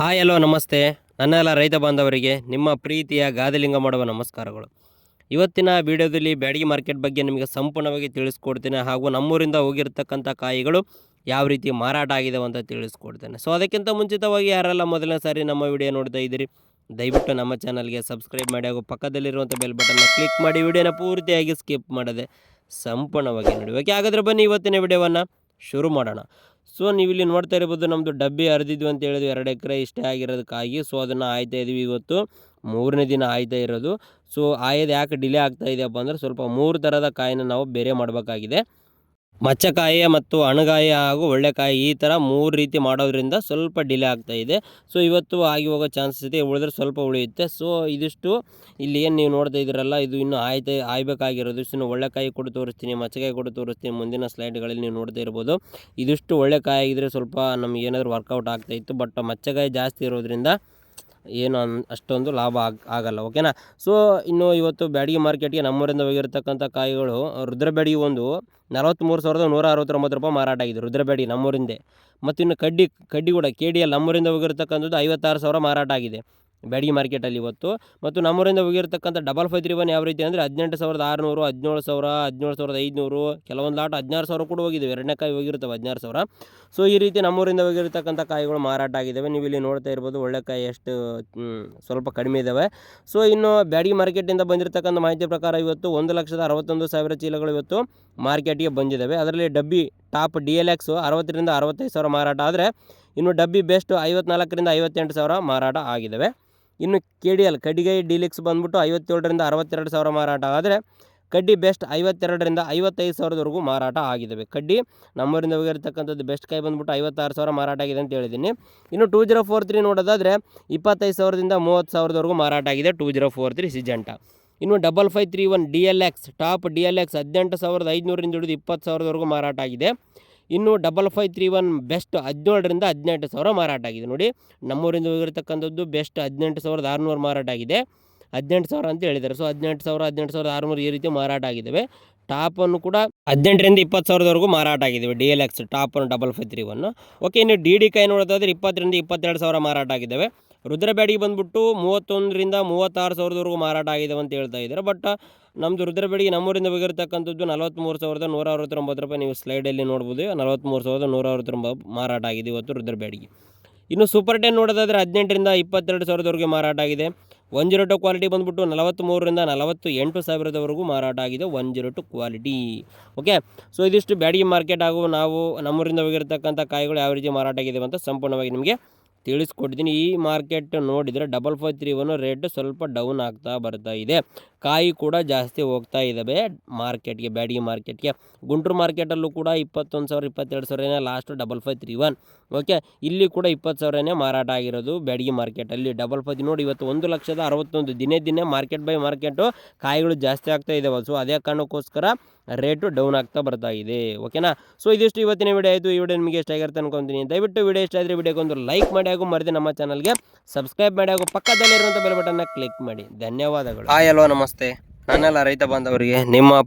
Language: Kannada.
ಹಾಯ್, ಹಲೋ, ನಮಸ್ತೆ. ನನ್ನೆಲ್ಲ ರೈತ ಬಾಂಧವರಿಗೆ ನಿಮ್ಮ ಪ್ರೀತಿಯ ಗಾದಲಿಂಗ ಮಾಡುವ ನಮಸ್ಕಾರಗಳು. ಇವತ್ತಿನ ವಿಡಿಯೋದಲ್ಲಿ ಬ್ಯಾಡಗಿ ಮಾರ್ಕೆಟ್ ಬಗ್ಗೆ ನಿಮಗೆ ಸಂಪೂರ್ಣವಾಗಿ ತಿಳಿಸ್ಕೊಡ್ತೇನೆ ಹಾಗೂ ನಮ್ಮೂರಿಂದ ಹೋಗಿರ್ತಕ್ಕಂಥ ಕಾಯಿಗಳು ಯಾವ ರೀತಿ ಮಾರಾಟ ಆಗಿದೆ ಅಂತ ತಿಳಿಸ್ಕೊಡ್ತೇನೆ. ಸೊ ಅದಕ್ಕಿಂತ ಮುಂಚಿತವಾಗಿ ಯಾರೆಲ್ಲ ಮೊದಲನೇ ಸಾರಿ ನಮ್ಮ ವಿಡಿಯೋ ನೋಡ್ತಾ ಇದ್ದೀರಿ, ದಯವಿಟ್ಟು ನಮ್ಮ ಚಾನಲ್ಗೆ ಸಬ್ಸ್ಕ್ರೈಬ್ ಮಾಡಿ ಹಾಗೂ ಪಕ್ಕದಲ್ಲಿರುವಂಥ ಬೆಲ್ ಬಟನ್ನ ಕ್ಲಿಕ್ ಮಾಡಿ ವಿಡಿಯೋನ ಪೂರ್ತಿಯಾಗಿ ಸ್ಕಿಪ್ ಮಾಡದೆ ಸಂಪೂರ್ಣವಾಗಿ ನೋಡಿ. ಓಕೆ, ಹಾಗಾದರೆ ಬನ್ನಿ ಇವತ್ತಿನ ವಿಡಿಯೋವನ್ನು ಶುರು ಮಾಡೋಣ. ಸೊ ನೀವು ಇಲ್ಲಿ ನೋಡ್ತಾ ಇರ್ಬೋದು ನಮ್ಮದು ಡಬ್ಬಿ ಹರಿದಿದ್ವಿ ಅಂತ ಹೇಳಿದ್ವಿ ಎರಡು ಎಕರೆ ಇಷ್ಟೇ ಆಗಿರೋದಕ್ಕಾಗಿ. ಸೊ ಅದನ್ನು ಆಯ್ತಾ ಇದೀವಿ ಇವತ್ತು. ಮೂರನೇ ದಿನ ಆಯ್ತಾ ಇರೋದು. ಸೊ ಆಯೋದು ಯಾಕೆ ಡಿಲೇ ಆಗ್ತಾ ಇದೆಯಪ್ಪ ಅಂದರೆ ಸ್ವಲ್ಪ ಮೂರು ಥರದ ಕಾಯಿನ ನಾವು ಬೇರೆ ಮಾಡಬೇಕಾಗಿದೆ. ಮಚ್ಚಕಾಯಿ ಮತ್ತು ಅಣಗಾಯಿ ಹಾಗೂ ಒಳ್ಳೆಕಾಯಿ ಈ ಥರ ಮೂರು ರೀತಿ ಮಾಡೋದ್ರಿಂದ ಸ್ವಲ್ಪ ಡಿಲೇ ಆಗ್ತಾ ಇದೆ. ಸೊ, ಇವತ್ತು ಆಗಿ ಹೋಗೋ ಚಾನ್ಸಸ್ ಇದೆ. ಉಳಿದ್ರೆ ಸ್ವಲ್ಪ ಉಳಿಯುತ್ತೆ. ಸೊ, ಇದಿಷ್ಟು. ಇಲ್ಲಿ ಏನು ನೀವು ನೋಡ್ತಾ ಇದ್ದೀರಲ್ಲ, ಇದು ಇನ್ನೂ ಆಯ್ತಾ, ಆಯ್ಬೇಕಾಗಿರೋದು. ಇಷ್ಟು ಒಳ್ಳೆಕಾಯಿ ಕೂಡ ತೋರಿಸ್ತೀನಿ, ಮಚ್ಚಕಾಯಿ ಕೂಡ ತೋರಿಸ್ತೀನಿ. ಮುಂದಿನ ಸ್ಲೈಡ್ಗಳಲ್ಲಿ ನೀವು ನೋಡ್ತಾ ಇರ್ಬೋದು. ಇದಿಷ್ಟು ಒಳ್ಳೆಕಾಯಿ ಆಗಿದ್ರೆ ಸ್ವಲ್ಪ ನಮ್ಗೆ ಏನಾದರೂ ವರ್ಕೌಟ್ ಆಗ್ತಾ ಇತ್ತು. ಬಟ್ ಮಚ್ಚಕಾಯಿ ಜಾಸ್ತಿ ಇರೋದ್ರಿಂದ ಏನು ಅನ್, ಅಷ್ಟೊಂದು ಲಾಭ ಆಗ, ಆಗಲ್ಲ ಓಕೆನಾ ಸೊ ಇನ್ನು ಇವತ್ತು ಬ್ಯಾಡಗಿ ಮಾರ್ಕೆಟ್ಗೆ ನಮ್ಮೂರಿಂದ ಹೋಗಿರ್ತಕ್ಕಂಥ ಕಾಯಿಗಳು, ರುದ್ರಬೇಡಿ ಒಂದು ನಲವತ್ತ್ಮೂರು ಸಾವಿರದ ನೂರ ಅರವತ್ತೊಂಬತ್ತು ರೂಪಾಯಿ ಮಾರಾಟ ಆಗಿದೆ, ರುದ್ರಬೇಡಿ ನಮ್ಮೂರಿಂದೆ. ಮತ್ತು ಇನ್ನು ಕಡ್ಡಿ ಕಡ್ಡಿ ಕೂಡ ಕೆ ಡಿ ಎಲ್ ನಮ್ಮೂರಿಂದ ಹೋಗಿರ್ತಕ್ಕಂಥದ್ದು ಐವತ್ತಾರು ಸಾವಿರ ಮಾರಾಟ ಆಗಿದೆ. ಬ್ಯಾಡಗಿ ಮಾರ್ಕೆಟಲ್ಲಿ ಇವತ್ತು. ಮತ್ತು ನಮ್ಮೂರಿಂದ ಹೋಗಿರ್ತಕ್ಕಂಥ ಡಬಲ್ ಫೈವ್ ತ್ರೀ ಒನ್ ಯಾವ ರೀತಿ ಅಂದರೆ ಹದಿನೆಂಟು ಸಾವಿರದ ಆರುನೂರು, ಹದಿನೇಳು ಸಾವಿರ, ಹದಿನೇಳು ಸಾವಿರದ ಐದುನೂರು, ಕೆಲವೊಂದು ಲಾಟ್ ಹದಿನಾರು ಸಾವಿರ ಕೂಡ ಹೋಗಿದ್ದಾವೆ ಎರಡನೇ ಕಾಯಿ ಹೋಗಿರ್ತವೆ ಹದಿನಾರು ಸಾವಿರ. ಸೊ ಈ ರೀತಿ ನಮ್ಮೂರಿಂದ ಹೋಗಿರ್ತಕ್ಕಂಥ ಕಾಯಿಗಳು ಮಾರಾಟ ಆಗಿದ್ದಾವೆ. ನೀವು ಇಲ್ಲಿ ನೋಡ್ತಾ ಇರ್ಬೋದು ಒಳ್ಳೆ ಕಾಯಿ ಎಷ್ಟು ಸ್ವಲ್ಪ ಕಡಿಮೆ ಇದ್ದಾವೆ ಸೊ ಇನ್ನು ಬ್ಯಾಡಗಿ ಮಾರ್ಕೆಟಿಂದ ಬಂದಿರತಕ್ಕಂಥ ಮಾಹಿತಿ ಪ್ರಕಾರ ಇವತ್ತು ಒಂದು ಲಕ್ಷದ ಅರವತ್ತೊಂದು ಸಾವಿರ ಚೀಲಗಳು ಇವತ್ತು ಮಾರ್ಕೆಟಿಗೆ ಬಂದಿದ್ದಾವೆ. ಅದರಲ್ಲಿ ಡಬ್ಬಿ ಟಾಪ್ ಡಿ ಎಲ್ ಎಕ್ಸು ಅರವತ್ತರಿಂದ ಅರವತ್ತೈದು ಸಾವಿರ ಮಾರಾಟ ಆದರೆ ಇನ್ನು ಡಬ್ಬಿ ಬೆಸ್ಟ್ ಐವತ್ನಾಲ್ಕರಿಂದ ಐವತ್ತೆಂಟು ಸಾವಿರ ಮಾರಾಟ ಆಗಿದ್ದಾವೆ. ಇನ್ನು ಕೆ ಡಿ ಎಲ್ ಕಡ್ಡಿಗೈ ಡಿಲಿಕ್ಸ್ ಬಂದ್ಬಿಟ್ಟು ಐವತ್ತೇಳರಿಂದ ಅರವತ್ತೆರಡು ಸಾವಿರ ಮಾರಾಟ. ಆದರೆ ಕಡ್ಡಿ ಬೆಸ್ಟ್ ಐವತ್ತೆರಡರಿಂದ ಐವತ್ತೈದು ಸಾವಿರದವರೆಗೂ ಮಾರಾಟ ಆಗಿದ್ದಾವೆ ಕಡ್ಡಿ ನಮ್ಮೂರಿಂದ ಹೋಗಿರ್ತಕ್ಕಂಥದ್ದು ಬೆಸ್ಟ್ ಕೈ ಬಂದ್ಬಿಟ್ಟು ಐವತ್ತಾರು ಸಾವಿರ ಮಾರಾಟ ಆಗಿದೆ ಅಂತ ಹೇಳಿದ್ದೀನಿ. ಇನ್ನು ಟೂ ಜೀರೋ ಫೋರ್ ತ್ರೀ ನೋಡೋದಾದರೆ ಇಪ್ಪತ್ತೈದು ಸಾವಿರದಿಂದ ಮೂವತ್ತು ಸಾವಿರದವರೆಗೂ ಮಾರಾಟ ಆಗಿದೆ two zero four three Syngenta ಇನ್ನು double five three one D L X top D L X ಹದಿನೆಂಟು ಸಾವಿರದ ಐದುನೂರಿಂದ ಹಿಡಿದು ಇಪ್ಪತ್ತು ಸಾವಿರದವರೆಗೂ ಮಾರಾಟ ಆಗಿದೆ. ಇನ್ನು double five three one best ಹದಿನೇಳರಿಂದ ಹದಿನೆಂಟು ಸಾವಿರ ಮಾರಾಟ ಆಗಿದೆ. ನೋಡಿ, ನಮ್ಮೂರಿಂದ ಹೋಗಿರ್ತಕ್ಕಂಥದ್ದು ಬೆಸ್ಟ್ ಹದಿನೆಂಟು ಸಾವಿರದ ಆರುನೂರು ಮಾರಾಟ ಆಗಿದೆ. ಹದಿನೆಂಟು ಸಾವಿರ ಅಂತ ಹೇಳಿದ್ದಾರೆ. ಸೊ ಹದಿನೆಂಟು ಸಾವಿರ, ಹದಿನೆಂಟು ಸಾವಿರದ ಆರುನೂರು ಈ ರೀತಿ ಮಾರಾಟ ಆಗಿದ್ದಾವೆ. ಟಾಪನ್ನು ಕೂಡ ಹದಿನೆಂಟರಿಂದ ಇಪ್ಪತ್ತು ಸಾವಿರದವರೆಗೂ ಮಾರಾಟ ಆಗಿದ್ದಾವೆ. ಡಿ ಎಲ್ ಎಕ್ಸ್ ಟಾಪನ್ನು ಡಬಲ್ ಫೈವ್ ತ್ರೀ ಒನ್ನು ಓಕೆ ಇನ್ನು ಡಿ ಡಿ ಕೈ ನೋಡೋದಾದ್ರೆ ಇಪ್ಪತ್ತರಿಂದ ಇಪ್ಪತ್ತೆರಡು ಸಾವಿರ ಮಾರಾಟ ಆಗಿದ್ದಾವೆ. ರುದ್ರಬೇಡಿಗೆ ಬಂದ್ಬಿಟ್ಟು ಮೂವತ್ತೊಂದರಿಂದ ಮೂವತ್ತಾರು ಸಾವಿರದವರೆಗೂ ಮಾರಾಟ ಆಗಿದ್ದಾವೆ ಅಂತ ಹೇಳ್ತಾ ಇದ್ದಾರೆ. ಬಟ್ ನಮ್ಮದು ರುದ್ರಬೇಡಿಗೆ ನಮ್ಮೂರಿಂದ ಹೋಗಿರ್ತಕ್ಕಂಥದ್ದು ನಲವತ್ತ್ಮೂರು ಸಾವಿರದ ನೂರ ಅರವತ್ತೊಂಬತ್ತು ರೂಪಾಯಿ ನೀವು ಸ್ಲೈಡಲ್ಲಿ ನೋಡ್ಬೋದು. ನಲವತ್ತ್ಮೂರು ಸಾವಿರದ ನೂರ ಅರವತ್ತೊಂಬತ್ತು ಮಾರಾಟ ಆಗಿದೆ ಇವತ್ತು ರುದ್ರಬೇಡಿಗೆ ಇನ್ನು ಸೂಪರ್ ಟೆನ್ ನೋಡೋದಾದರೆ ಹದಿನೆಂಟರಿಂದ ಇಪ್ಪತ್ತೆರಡು ಸಾವಿರದವರೆಗೆ ಮಾರಾಟ ಆಗಿದೆ. ಒನ್ ಜೀರೋ ಟು ಕ್ವಾಲಿಟಿ ಬಂದ್ಬಿಟ್ಟು ನಲವತ್ತ್ಮೂರರಿಂದ ನಲವತ್ತು ಎಂಟು ಸಾವಿರದವರೆಗೂ ಮಾರಾಟ ಆಗಿದೆ one zero two quality okay so ಇದಿಷ್ಟು ಬ್ಯಾಡಗಿ ಮಾರ್ಕೆಟ್ ಹಾಗೂ ನಾವು ನಮ್ಮೂರಿಂದ ಹೋಗಿರ್ತಕ್ಕಂಥ ಕಾಯಿಗಳು ಯಾವ ರೀತಿ ಮಾರಾಟ ಆಗಿದೆ ಅಂತ ಸಂಪೂರ್ಣವಾಗಿ ನಿಮಗೆ ತಿಳಿಸ್ಕೊಟ್ಟಿದ್ದೀನಿ. ಈ ಮಾರ್ಕೆಟ್ ನೋಡಿದರೆ double five three one rate ಸ್ವಲ್ಪ ಡೌನ್ ಆಗ್ತಾ ಬರ್ತಾ ಇದೆ. ಕಾಯಿ ಕೂಡ ಜಾಸ್ತಿ ಹೋಗ್ತಾ ಇದ್ದಾವೆ ಮಾರ್ಕೆಟ್ಗೆ, ಬ್ಯಾಡಗಿ ಮಾರ್ಕೆಟ್ಗೆ. ಗುಂಟೂರು ಮಾರ್ಕೆಟಲ್ಲೂ ಕೂಡ ಇಪ್ಪತ್ತೊಂದು ಸಾವಿರ, ಇಪ್ಪತ್ತೆರಡು ಸಾವಿರನೇ last double five three one okay ಇಲ್ಲಿ ಕೂಡ ಇಪ್ಪತ್ತು ಸಾವಿರನೇ ಮಾರಾಟ ಆಗಿರೋದು ಬ್ಯಾಡಗಿ ಮಾರ್ಕೆಟಲ್ಲಿ. ಡಬಲ್ ಫೈವ್ ನೋಡಿ, ಇವತ್ತು ಒಂದು ಲಕ್ಷದ ಅರವತ್ತೊಂದು, ದಿನೇ ದಿನೇ ಮಾರ್ಕೆಟ್ ಬೈ ಮಾರ್ಕೆಟು ಕಾಯಿಗಳು ಜಾಸ್ತಿ ಆಗ್ತಾ ಇದ್ದಾವೆ ಸೊ ಅದೇ ಕಾರಣಕ್ಕೋಸ್ಕರ ರೇಟು ಡೌನ್ ಆಗ್ತಾ ಬರ್ತಾ ಇದೆ. ಓಕೆನಾ ಸೊ ಇದಿಷ್ಟು ಇವತ್ತಿನ ವಿಡಿಯೋ ಆಯಿತು. ಈ ವಿಡಿಯೋ ನಿಮಗೆ ಇಷ್ಟ ಆಗಿರುತ್ತೆ ಅನ್ಕೊಂತೀನಿ. ದಯವಿಟ್ಟು ವಿಡಿಯೋ ಇಷ್ಟ ಆದರೆ ವಿಡಿಯೋಗೆ ಒಂದು ಲೈಕ್ ಮಾಡಿ ಹಾಗೂ ಮರೆದೇ ನಮ್ಮ ಚಾನಲ್ಗೆ ಸಬ್ಸ್ಕ್ರೈಬ್ ಮಾಡಿ ಹಾಗೂ ಪಕ್ಕದಲ್ಲಿರುವಂಥ ಬೆಲ್ ಬಟನ್ನ ಕ್ಲಿಕ್ ಮಾಡಿ. ಧನ್ಯವಾದಗಳು. ಹಾಯ್ ಹಲೋ ನಮಸ್ತೆ ನನ್ನೆಲ್ಲ ರೈತ ಬಾಂಧವರಿಗೆ ನಿಮ್ಮ